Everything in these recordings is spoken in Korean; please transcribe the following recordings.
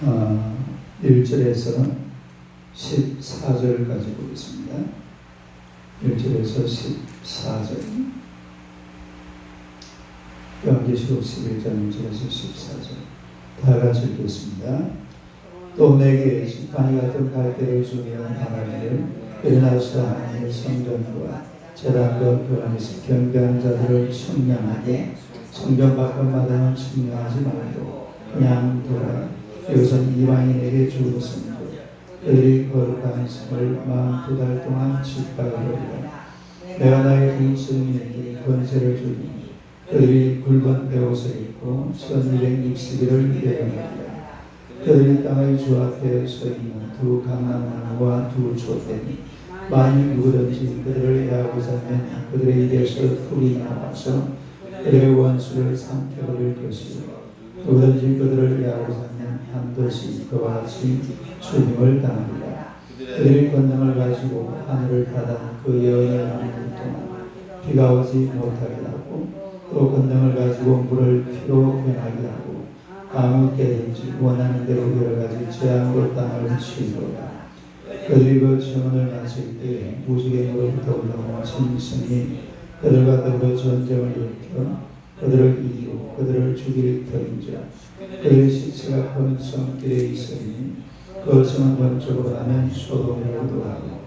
어, 1절에서 14절 까지 보겠습니다. 1절에서 14절. 요한계시록 11장 1절에서 14절. 다 같이 읽겠습니다. 또 내게 지팡이 같은 갈대를 주며 말하기를 일어나서 하나님의 성전과 재단과 교란에서 경배하는 자들을 청량하게 성전 밖마다는 청량하지 말고 그냥 돌아 이것은 이방인에게 성도 그들이 거룩한 성을 마흔 두달 동안 짓밟으리라 내가 나의 동성인에게 권세를 주니 그들이 굵은 베옷을 입고 1260일을 내어내리라. 그들이 땅의 주 앞에 서 있는 두 강나무와 두 촛대니 만일 누구든지 그들을 야고자면 그들의 입에서 풀이 나와서 그들의 원수를 삼켜버릴 것이요 누구든지 그들을 야고자면 반드시 그와 같이 죽임을 당하리라 그들의 권능을 가지고 하늘을 닫아 그 여인의 남은 동안 비가 오지 못하게 하고 또 권능을 가지고 물을 피로 변하게 하고 아무 때든지 원하는 대로 여러 가지 재앙으로 땅을 치우리라. 그들이 그 증언을 마칠 때 무지개로부터 올라온 짐승이 그들과 더불어 전쟁을 일으켜 그들을 이기고 그들을 죽일 터인지라 그들의 시체가 큰 성길에 있으니 그 성은 영적으로 하면 소돔이라고도 하고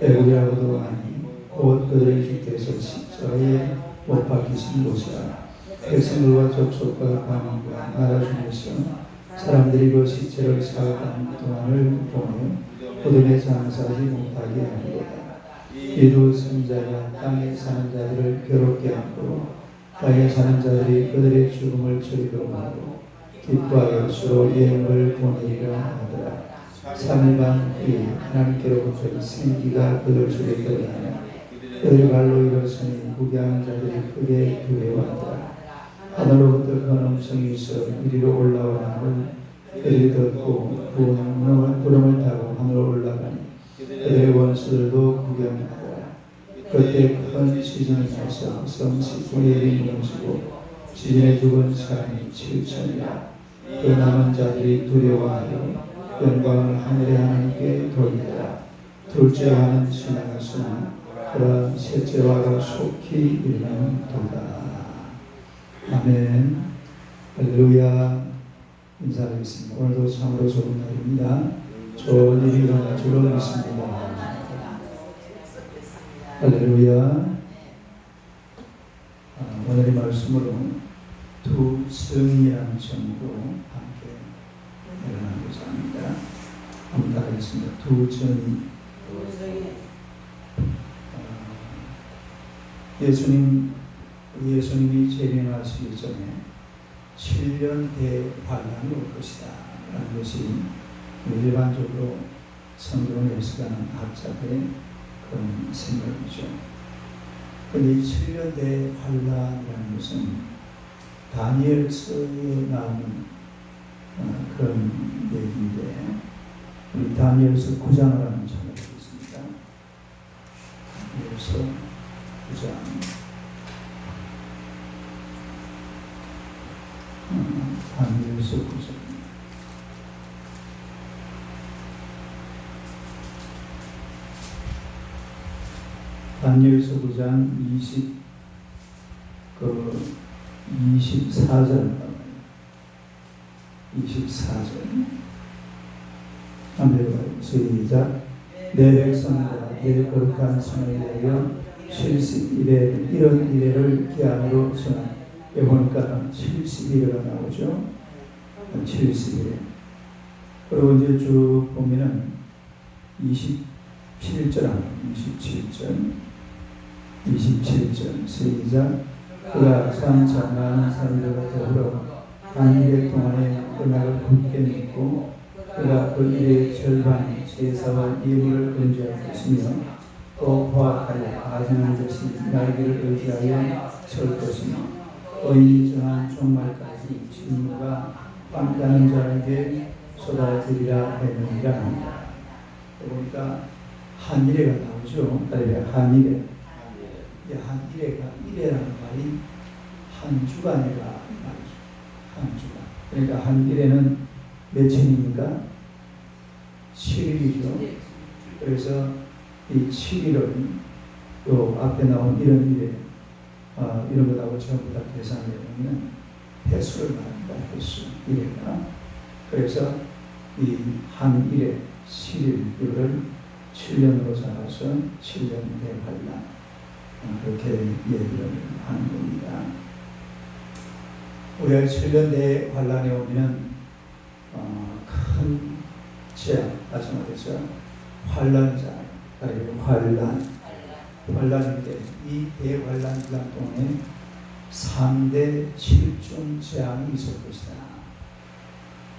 애국이라고도 하니 곧 그들의 주께서 십자가에 못 박히신 곳이라 백성들과 족속과 가문과 나라 중에서 사람들이 그 시체를 사흘간 동안을 보며 어둠에 장사하지 못하게 하리로다. 이두 선자가 땅에 사는 자들을 괴롭게 하고 땅에 사는 자들이 그들의 죽음을 즐거워하고 기뻐하여 서로 예물을 보내리라 하더라. 3일반 후에 하나님께로부터 생기가 그들 속에 들어가며 그들 발로 일어서니 구경하는 자들이 크게 두려워하더라. 하늘로부터 큰 음성이 있어 이리로 올라오라는 그들이 듣고 구름을, 타고 하늘로 올라가니 그들의 원수들도 구경하더라. 그때 큰 지진이 나서 성시공예이 무너지고 지진에 죽은 사람이 7천이라 그 남은 자들이 두려워하여 영광을 하늘의 하나님께 돌리더라. 둘째 하는 지나갔으나 그러한 셋째와가 속히 이르는 도다. 아멘. 할렐루야. 인사드리겠습니다. 오늘도 참으로 좋은 날입니다. 좋은 일이 일어날 줄로 믿습니다. 할렐루야. 아, 오늘의 말씀으로 두 승이라는 점으로 함께 일어나고자 합니다. 한번 따라하겠습니다. 두 정이. 아, 예수님 예수님이 재림하시기 전에 7년 대환란이 올 것이다 라는 것이 일반적으로 성경을 해석하는 학자들의 그런 생각이죠. 근데 이 7년 대환란이라는 것은 다니엘서에 나오는 어, 그런 얘기인데 우리 다니엘서 9장을 한번 찾아보겠습니다. 다니엘서 9장 25장 20, 그 24절, 24절. 한번 해봐요. 시작. 내 백성아, 내 거룩한 손에 대하여 칠십 일에 이런 이래를 기한으로 전한 보니까 70일이가 나오죠. 70일. 그리고 이제 쭉 보면은 27절, 27절. 27절. 시작. 그가 삼천 많은 사람들과 더불어 한일 동안에 은하를 굳게 믿고 그가 그 일의 절반 제사와 예물을 건조할 것이며 또 포악하여 가증할 것이 날개를 의지하여 설 것이며 의인이 정한 종말까지 진무가 빵따는 자에게 쏟아지리라 했느니라 그러니까 한일회가 나오죠. 한일회. 한일회가 일회라는 말이 한 주간이라 말이죠. 한 주간. 그러니까 한일회는 며칠입니까? 7일이죠. 그래서 이 7일은 요 앞에 나온 이런 일에 아, 이런 것하고 전부 다 계산해 보면 횟수를 말합니다. 횟수 일회가 그래서 이한 일에 7일 이거를 7년으로 잡아서 7년 대환란 아, 그렇게 얘기를 하는 겁니다. 우리가 7년 대 환란에 오면 어, 큰 재앙 다시 말해서 환란이잖아요. 그리고 환란 환란인데 이 대환란 기간 동안에 3대 7종 재앙이 있을 것이다.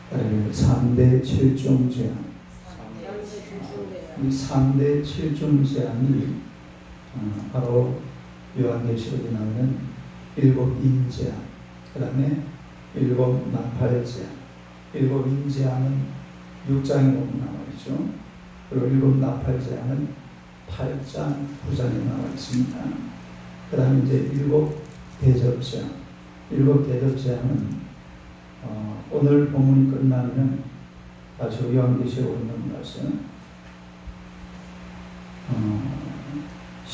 그리고 3대 7종 재앙 이 3대 7종 재앙이 어, 바로 요한계시록에 나오는 일곱 인재앙 그 다음에 일곱 나팔재앙 일곱 인재앙은 6장에 보면 나와 있죠. 그리고 일곱 나팔재앙은 8장 9장에 나와 있습니다. 그 다음에 이제 일곱 대접재앙 일곱 대접재앙은 어, 오늘 본문이 끝나면 다시 요한계시록으로 넘어가서 어,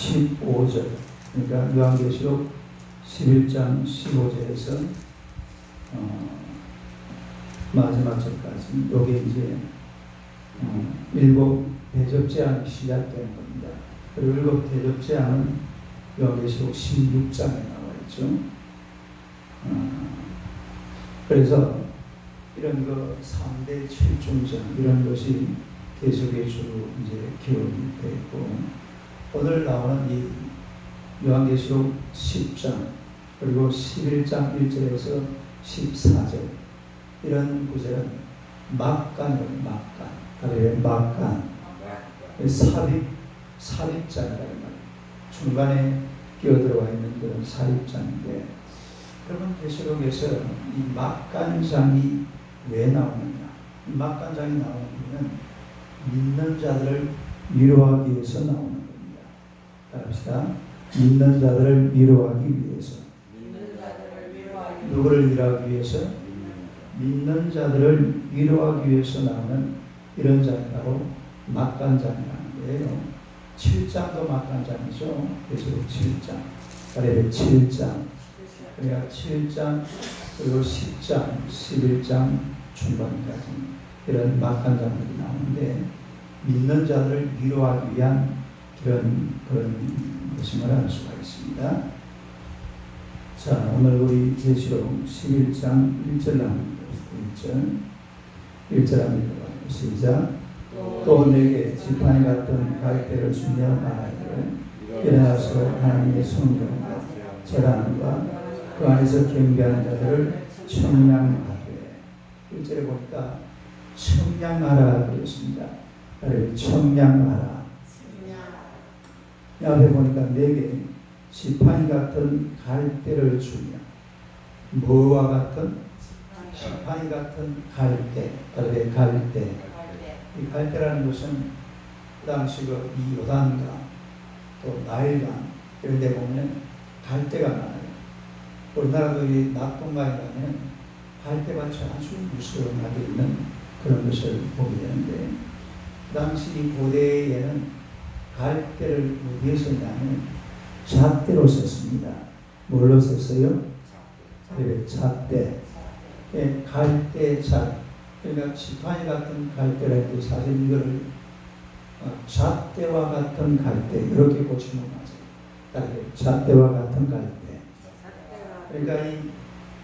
15절 그러니까 요한계시록 11장 15절에서 어, 마지막 절까지 요게 이제 어, 일곱 대접제안이 시작되는 겁니다. 그리고 일곱 대접제안은 요한계시록 16장에 나와 있죠. 어, 그래서 이런 거 3대 7중장 이런 것이 계속해 주로 이제 기록이 되고 오늘 나오는 이 요한계시록 10장 그리고 11장 1절에서 14절. 이런 구절은 막간이에요 막간. 그래요 막간. 삽입 삽입장이라는 말이에요. 중간에 끼어들어와 있는 그런 삽입장인데 그러면 계시록에서 이 막간장이 왜 나오느냐? 이 막간장이 나오는 이유는 믿는 자들을 위로하기 위해서 나오는 따라합시다 믿는 자들을 위로하기 위해서 누구를 위로하기 위해서 믿는 자들을 위로하기 위해서 나오는 이런 장이 바로 막간장이라는 거예요. 7장도 막간장이죠. 그래서 7장. 그래 7장. 그러니까 7장 그리고 10장, 11장 중반까지 이런 막간장들이 나오는데 믿는 자들을 위로하기 위한 그런 그런 것임을 알 수가 있습니다. 자, 오늘 우리 계시록 11장 1절 나옵니다. 1절. 1절 합니다. 시작. 또 내게 지팡이 같은 갈대를 주며 말하기를 일어나서 하나님의 성경과 재단과 그 안에서 경배하는 자들을 청량하되 1절에 보니까 청량하라 그랬습니다. 청량하라. 앞에 보니까 내게 지팡이 같은 갈대를 주며 뭐와 같은 지팡이 같은 갈대, 그래 갈대. 이 갈대라는 것은 그 당시 그이 요단강 또 나일강 이런 데 보면 갈대가 많아요. 우리나라도 이 낙동강에 가면 갈대밭이 아주 무수하게 있는 그런 것을 보게 되는데 그 당시 고대에는 갈대를 어디에 썼냐면 잣대로 썼습니다. 뭘로 썼어요? 네, 잣대. 예, 갈대 잣. 그러니까 지팡이 같은 갈대라 해도 사실 이거를 어, 잣대와 같은 갈대 이렇게 고치면 맞아요. 잣대와 같은 갈대. 그러니까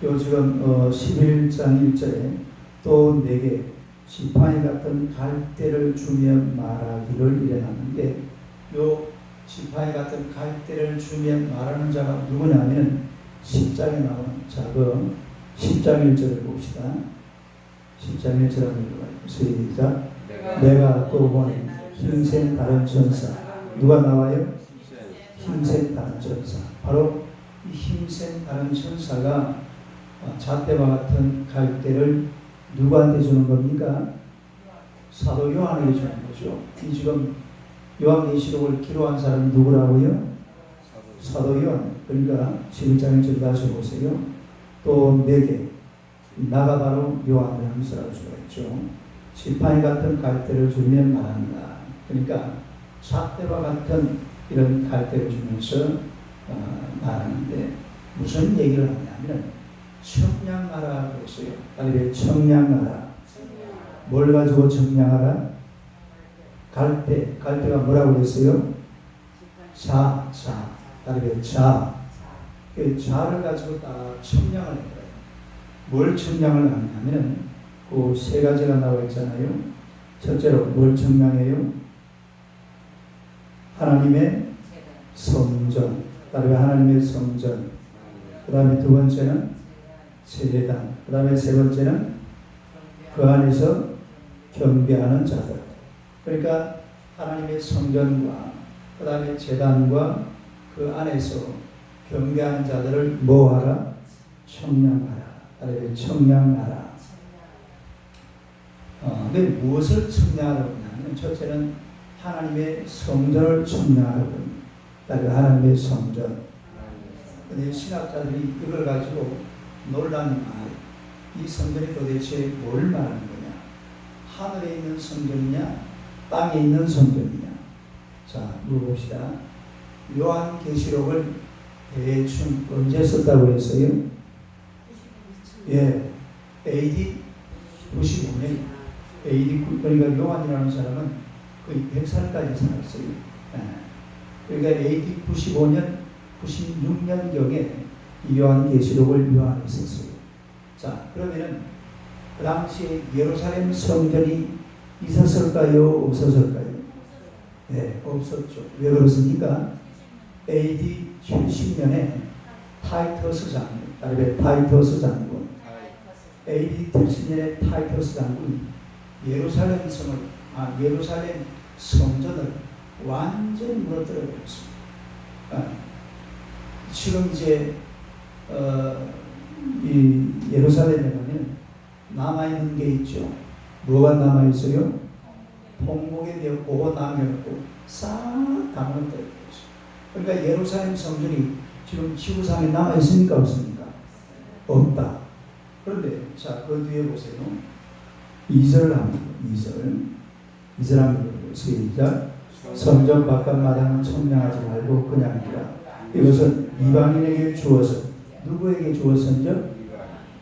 이요 지금 어 11장 1절에 또 내게 지팡이 같은 갈대를 주며 말하기를 일어났는데 요 지팡이 같은 갈대를 주며 말하는 자가 누구냐면 10장에 나오는 자그 10장 1절을 봅시다. 10장 1절 한번 읽어봐요. 시작. 내가 또 보니 흰색 다른 천사 누가 나와요? 흰색 다른 천사 바로 이 흰색 다른 천사가 잣대와 같은 갈대를 누구한테 주는 겁니까? 사도 요한에게 주는 거죠. 이 지금 요한계시록을 기록한 사람이 누구라고요? 사도 요한. 그러니까 11장에 좀 다시 보세요. 또 내게 나가 바로 요한을 함수라고 수가 있죠. 지팡이 같은 갈대를 주면 말한다. 그러니까 잣대와 같은 이런 갈대를 주면서 어, 말하는데 무슨 얘기를 하냐면 청량하라 그랬어요. 아니 왜 청량하라? 뭘 가지고 청량하라? 갈대, 갈대가 뭐라고 그랬어요? 자, 자, 다르게 자. 그 자를 가지고 딱 청량을 해요. 뭘 청량을 하냐면은 그세 가지가 나와 있잖아요. 첫째로 뭘 청량해요? 하나님의 성전, 다르게 하나님의 성전. 그 다음에 두 번째는 세례단. 그 다음에 세 번째는 그 안에서 경배하는 자들. 그러니까 하나님의 성전과 그 다음에 재단과 그 안에서 경배하는 자들을 뭐하라? 청량하라. 다르게 청량하라. 어, 근데 무엇을 청량하라고 하냐면 첫째는 하나님의 성전을 청량하라고 합니다. 다르게 하나님의 성전. 근데 신학자들이 이걸 가지고 논란이 많아요. 이 성전이 도대체 뭘 말하는 거냐? 하늘에 있는 성전이냐? 땅에 있는 성전이냐? 자, 물어봅시다. 요한계시록을 대충 언제 썼다고 했어요? 예, AD 95년. AD 9, 그러니까 요한이라는 사람은 거의 100살까지 살았어요. 예. 그러니까 AD 95년, 96년경에 이 요한계시록을 요한이 썼어요. 자, 그러면은 그 당시에 예루살렘 성전이 있었을까요? 없었을까요? 네, 없었죠. 왜 그렇습니까? AD 70년에 타이터스 장군, 다르게 타이터스 장군, AD 70년에 타이터스 장군이 예루살렘 성을, 아, 예루살렘 성전을 완전히 무너뜨려 버렸습니다. 아, 지금 이제 어, 이 예루살렘에 가면 남아 있는 게 있죠. 뭐가 남아 있어요? 통곡에 대해 그거 남겨놓고 싹다 무너뜨려 버렸어요. 그러니까 예루살렘 성전이 지금 지구상에 남아 있습니까 없습니까? 없다. 그런데 자 그 뒤에 보세요. 2절 합니다. 2절 2절 합니다. 시작. 성전 바깥 마당은 청량하지 말고 그냥이라. 이것은 이방인에게 주어서 누구에게 주어서인죠?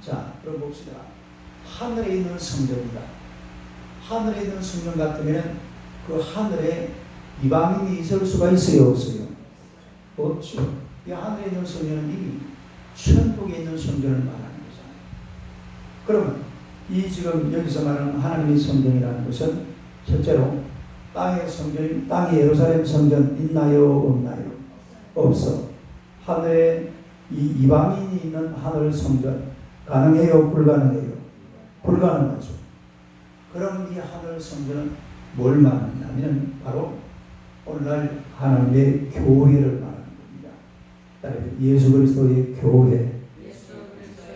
자, 그럼 봅시다. 하늘에 있는 성전이다. 하늘에 있는 성전 같으면 그 하늘에 이방인이 있을 수가 있어요, 없어요? 없죠. 이 하늘에 있는 성전은 이미 천국에 있는 성전을 말하는 거잖아요. 그러면 이 지금 여기서 말하는 하나님의 성전이라는 것은 첫째로 땅의 성전, 땅의 예루살렘 성전 있나요, 없나요? 없어. 하늘에 이 이방인이 있는 하늘 성전 가능해요, 불가능해요? 불가능하죠. 그럼 이 하늘 성전은 뭘 말하냐면 바로 오늘날 하나님의 교회를 말하는 겁니다. 예수 그리스도의 교회.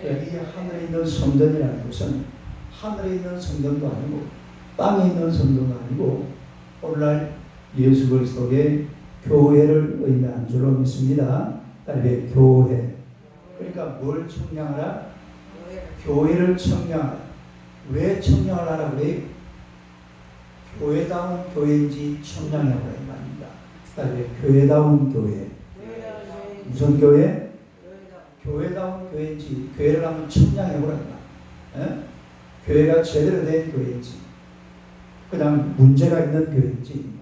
이 하늘에 있는 성전이라는 것은 하늘에 있는 성전도 아니고 땅에 있는 성전도 아니고 오늘날 예수 그리스도의 교회를 의미하는 줄로 믿습니다. 교회. 그러니까 뭘 청량하라? 교회를 청량하라. 왜 청량을 하라 그래요? 교회다운 교회인지 청량이라고 이 말입니다. 교회다운 교회. 무슨 교회? 교회다운 교회인지 교회를 하면 청량해보란다. 예? 교회가 제대로 된 교회인지 그냥 문제가 있는 교회인지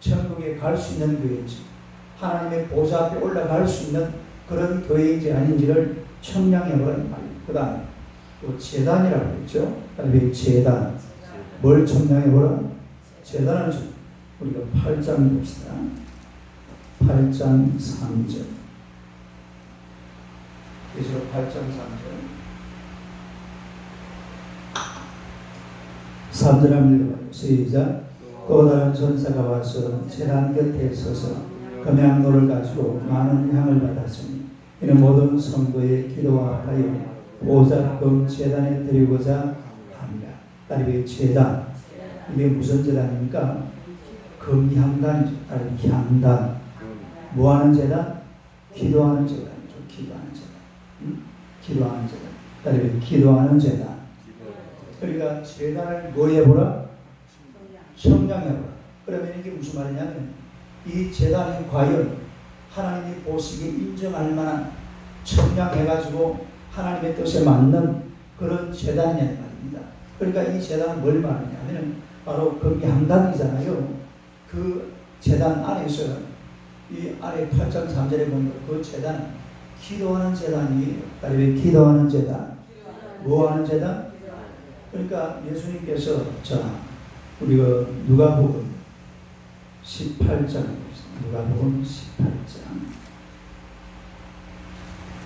천국에 갈 수 있는 교회인지 하나님의 보좌 앞에 올라갈 수 있는 그런 교회인지 아닌지를 청량해보라는 말이에요. 그 다음에 또 재단이라고 했죠. 그다음에 재단. 뭘 청량해보라? 재단을 좀 우리가 8장 봅시다. 8장 3절. 그래서 8장 3절. 3절 한번 읽어봐요. 시작. 또 다른 전사가 와서 재단 곁에 서서 금양노를 가지고 많은 향을 받았으니 이는 모든 성도의 기도와 하여 보좌금 재단에 드리고자 합니다. 딸이 재단 이게 무슨 재단입니까? 금향단, 아니 향단. 뭐하는 재단? 기도하는 재단이죠. 기도하는 재단. 응? 기도하는 재단. 그다음에 기도하는 재단. 그러니까 재단을 뭐 해보라? 청량해보라. 그러면 이게 무슨 말이냐면 이 재단이 과연 하나님이 보시기에 인정할 만한 청량해가지고 하나님의 뜻에 맞는 그런 재단이냐는 말입니다. 그러니까 이 재단은 뭘 말하냐면 바로 그 양당이잖아요. 그 재단 안에서 이 아래 8장 3절에 보면 그 재단 기도하는 재단이 다리 기도하는 재단 뭐 하는 재단? 그러니까 예수님께서 자 우리가 누가복음 18장 누가복음 18장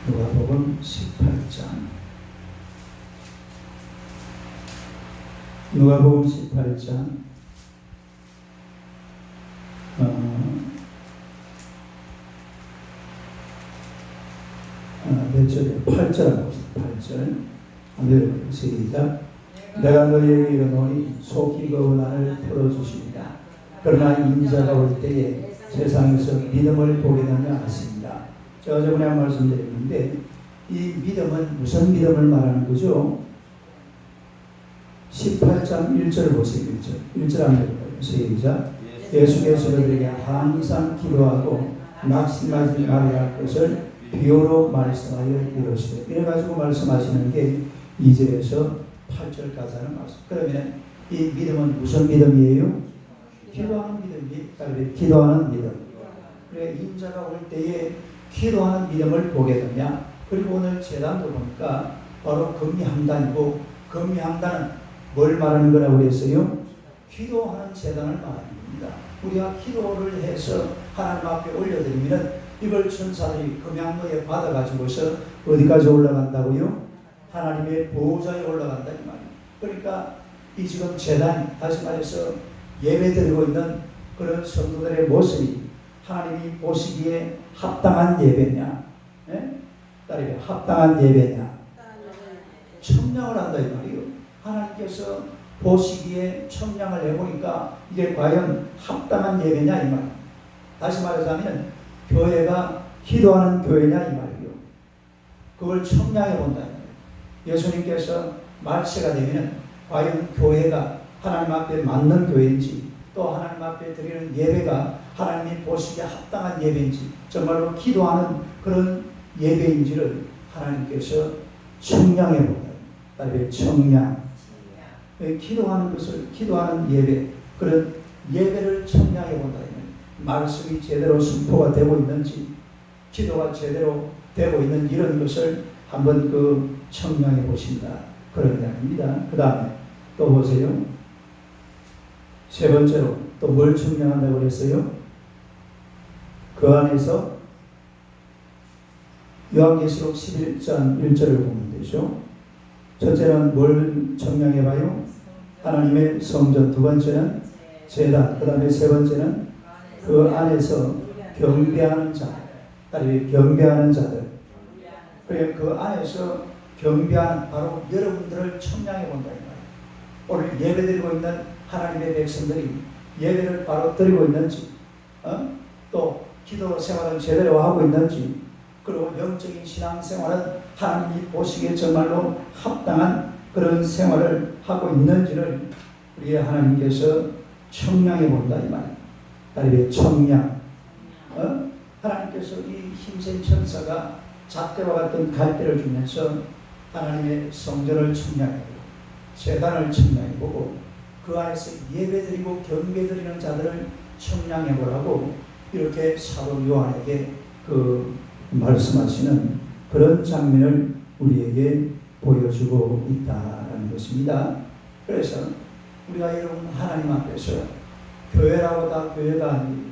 누가복음 18장. 누가복음 18장. 어, 어, 몇 절에 8절하고 8절. 한번 시작. 내가 너희에게 이르노니 속히 그 나를 풀어주십니다. 그러나 인자가 올 때에 세상에서 믿음을 보게 되냐 하십니다 제가 저번에 한 말씀 드렸는데 이 믿음은 무슨 믿음을 말하는 거죠? 18장 1절 보세요 1절 1절 한번 볼까요? 시작 예수께서 그들에게 항상 기도하고 낙심하지 말아야 할 것을 비유로 말씀하여 이르시되 이래가지고 말씀하시는 게 2절에서 8절까지 하는 말씀 그러면 이 믿음은 무슨 믿음이에요? 기도하는 믿음이 기도하는 믿음 그래 인자가 올 때에 기도하는 믿음을 보게 되냐 그리고 오늘 재단도 보니까 바로 금리함단이고 금리함단은 뭘 말하는 거라고 그랬어요? 기도하는 재단을 말하는 겁니다. 우리가 기도를 해서 하나님 앞에 올려드리면 이걸 천사들이 금양로에 받아가지고서 어디까지 올라간다고요? 하나님의 보호자에 올라간다 이 말이에요. 그러니까 이 지금 재단이 다시 말해서 예배 드리고 있는 그런 성도들의 모습이 하나님이 보시기에 합당한 예배냐? 예? 딸이 합당한 예배냐? 청량을 한다 이 말이에요. 하나님께서 보시기에 청량을 해보니까 이게 과연 합당한 예배냐 이 말. 다시 말하자면 교회가 기도하는 교회냐 이 말이요. 그걸 청량해 본다. 예수님께서 말세가 되면 과연 교회가 하나님 앞에 맞는 교회인지 또 하나님 앞에 드리는 예배가 하나님이 보시기에 합당한 예배인지 정말로 기도하는 그런 예배인지를 하나님께서 청량해 본다. 따르 청량. 기도하는 것을 기도하는 예배 그런 예배를 청량해 본다. 말씀이 제대로 순포가 되고 있는지 기도가 제대로 되고 있는 이런 것을 한번 그 청량해 보신다. 그런 이야기입니다. 그 다음에 또 보세요. 세 번째로 또 뭘 청량한다고 그랬어요? 그 안에서 요한계시록 11장 1절을 보면 되죠. 첫째는 뭘 청량해 봐요? 하나님의 성전. 두 번째는 제단. 그 다음에 세 번째는 그 안에서 경배하는 자. 딸이 경배하는 자들. 그래 그 안에서 경배하는 바로 여러분들을 청량해 본다. 오늘 예배 드리고 있는 하나님의 백성들이 예배를 바로 드리고 있는지, 어? 또 기도 생활을 제대로 하고 있는지, 그리고 영적인 신앙 생활은 하나님이 보시기에 정말로 합당한 그런 생활을 하고 있는지를 우리의 하나님께서 청량해 본다 이 말이에요. 다리의 청량. 어? 하나님께서 이 힘센 천사가 잣대와 같은 갈대를 주면서 하나님의 성전을 청량해보고 재단을 청량해보고 그 안에서 예배드리고 경배드리는 자들을 청량해보라고 이렇게 사도 요한에게 그 말씀하시는 그런 장면을 우리에게 보여주고 있다라는 것입니다. 그래서 우리가 여러분 하나님 앞에서 교회라고 다 교회가 아니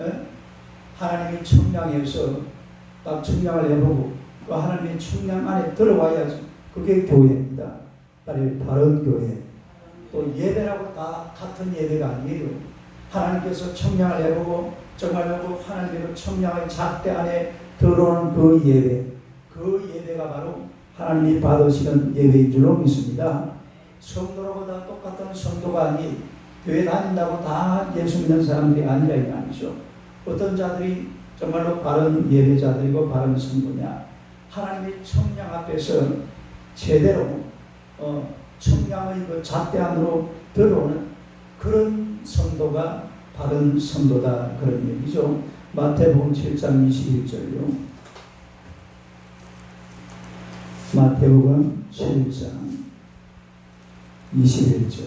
에? 하나님이 청량해서 딱 청량을 해보고 그 하나님의 청량 안에 들어와야지 그게 교회입니다. 다른 다른 교회 또 예배라고 다 같은 예배가 아니에요. 하나님께서 청량을 해보고 정말로 그 하나님의 청량의 잣대 안에 들어오는 그 예배 그 예배가 바로 하나님이 받으시는 예배인 줄로 믿습니다. 성도라고 다 똑같은 성도가 아니 교회 다닌다고 다 예수 믿는 사람들이 아니라 이 말이죠. 어떤 자들이 정말로 바른 예배자들이고 바른 성도냐. 하나님의 청량 앞에서 제대로 어, 청량의 그 잣대 안으로 들어오는 그런 성도가 바른 성도다 그런 얘기죠. 마태복음 7장 21절요. 마태복음 7장 21절.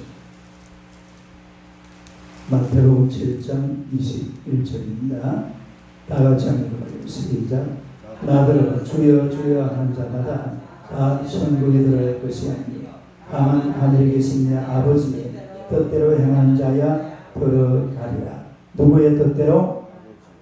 마태복음 7장 21절입니다. 다 같이 한번 읽어봐요. 시작. 나더러 주여 주여 하는 자마다 다 천국에 들어갈 것이 아니요 다만 하늘에 계신 내 아버지의 뜻대로 행하는 자야 들어가리라. 누구의 뜻대로?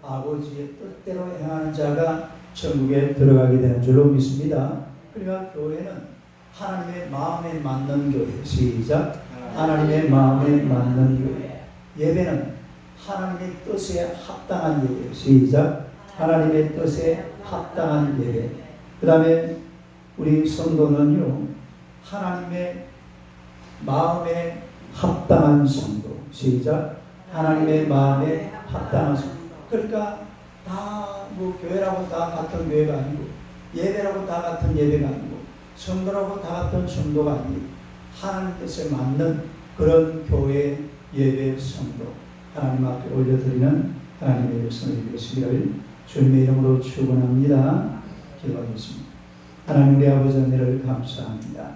아버지의 뜻대로 행하는 자가 천국에 들어가게 되는 줄로 믿습니다. 그러니까 교회는 하나님의 마음에 맞는 교회. 시작. 하나님의 마음에 맞는 교회. 예배는 하나님의 뜻에 합당한 예배. 시작. 하나님의 뜻에 합당한 예배. 그 다음에 우리 성도는요, 하나님의 마음에 합당한 성도. 시작. 하나님의 마음에 합당한 성도. 그러니까 다 뭐 교회라고 다 같은 교회가 아니고 예배라고 다 같은 예배가 아니고 성도라고 다 같은 성도가 아니고 하나님 뜻에 맞는 그런 교회 예배 성도 하나님 앞에 올려드리는 하나님의 백성이 되시기를 주님의 이름으로 축원합니다. 기도하겠습니다. 하나님 우리 아버지 은혜를 감사합니다.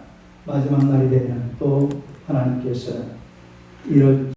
마지막 날이 되면 또 하나님께서 이런